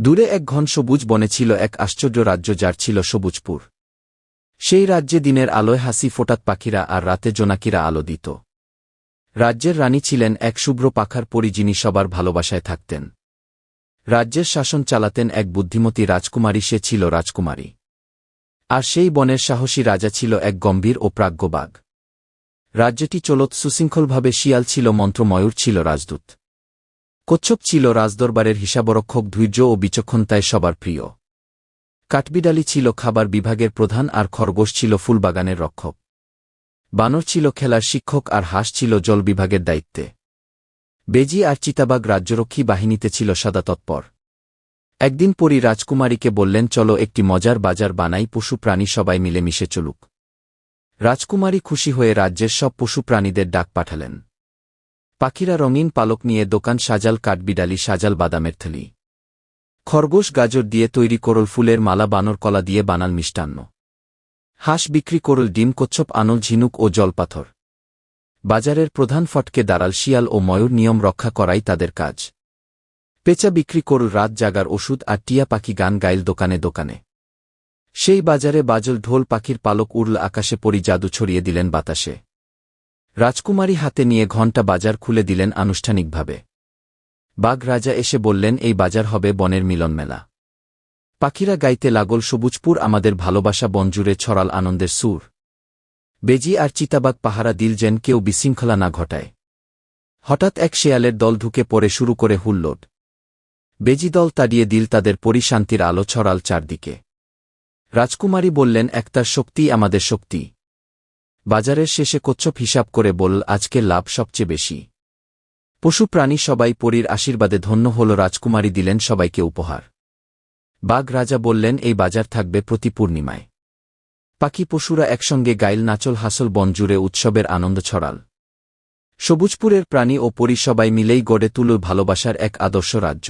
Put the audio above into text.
দূরে এক ঘন সবুজ বনে ছিল এক আশ্চর্য রাজ্য যার ছিল সবুজপুর। সেই রাজ্যে দিনের আলোয় হাসি ফোটাত পাখিরা আর রাতে জোনাকিরা আলো দিত। রাজ্যের রানী ছিলেন এক শুভ্র পাখার পরি যিনি সবার ভালোবাসায় থাকতেন। রাজ্যের শাসন চালাতেন এক বুদ্ধিমতী রাজকুমারী, সে ছিল রাজকুমারী। আর সেই বনের সাহসী রাজা ছিল এক গম্ভীর ও প্রাজ্ঞবাগ রাজ্যটি চলত সুশৃঙ্খলভাবে শিয়াল ছিল, মন্ত্রময়ূর ছিল রাজদূত। কচ্ছপ ছিল রাজদরবারের হিসাবরক্ষক ধৈর্য ও বিচক্ষণতায় সবার প্রিয়। কাঠবিড়ালি ছিল খাবার বিভাগের প্রধান আর খরগোশ ছিল ফুলবাগানের রক্ষক। বানর ছিল খেলার শিক্ষক আর হাঁস ছিল জল বিভাগের দায়িত্বে। বেজি আর চিতাবাগ রাজ্যরক্ষী বাহিনীতে ছিল সদা তৎপর। একদিন পরী রাজকুমারীকে বললেন, চলো একটি মজার বাজার বানাই, পশু প্রাণী সবাই মিলে মিশে চলুক। রাজকুমারী খুশি হয়ে রাজ্যের সব পশু প্রাণীদের ডাক পাঠালেন। পাখিরা রঙিন পালক নিয়ে দোকান সাজাল কাঠবিডালি, সাজাল বাদামের থলি। খরগোশ, গাজর দিয়ে তৈরি করল ফুলের মালা, বানর কলা দিয়ে বানাল মিষ্টান্ন। হাঁস বিক্রি করল, ডিম, কচ্ছপ আনল ঝিনুক ও জলপাথর। বাজারের প্রধান ফটকে দাঁড়াল শিয়াল ও ময়ূর নিয়ম রক্ষা করাই তাদের কাজ। পেঁচা বিক্রি করল, রাত জাগার ওষুধ আর টিয়া পাখি গান গাইল দোকানে দোকানে। সেই বাজারে বাজল ঢোল পাখির পালক উড়ল আকাশে পরি জাদু ছড়িয়ে দিলেন বাতাসে। রাজকুমারী হাতে নিয়ে ঘণ্টা বাজার খুলে দিলেন আনুষ্ঠানিকভাবে। বাঘ রাজা এসে বললেন, এই বাজার হবে বনের মিলন মেলা। পাখিরা গাইতে লাগল সবুজপুর, আমাদের ভালোবাসা বনজুড়ে ছড়াল আনন্দের সুর। বেজি আর চিতাবাগ পাহারা দিল যেন কেউ বিশৃঙ্খলা না ঘটায়। হঠাৎ এক শেয়ালের দল ঢুকে পড়ে শুরু করে হুল্লোড। বেজি দল তাড়িয়ে দিল তাদের পরিশান্তির আলো ছড়াল চারদিকে। রাজকুমারী বললেন, একতার শক্তি আমাদের শক্তি। বাজারের শেষে কচ্ছপ হিসাব করে বলল আজকে লাভ সবচেয়ে বেশি। পশু প্রাণী সবাই পরীর আশীর্বাদে ধন্য হল, রাজকুমারী দিলেন সবাইকে উপহার। বাঘ রাজা বললেন, এই বাজার থাকবে প্রতি পূর্ণিমায়। পাখি পশুরা একসঙ্গে গাইল, নাচল, হাসল, বন জুড়ে উৎসবের আনন্দ ছড়াল। সবুজপুরের প্রাণী ও পরি সবাই মিলেই গড়ে তুলল ভালোবাসার এক আদর্শ রাজ্য।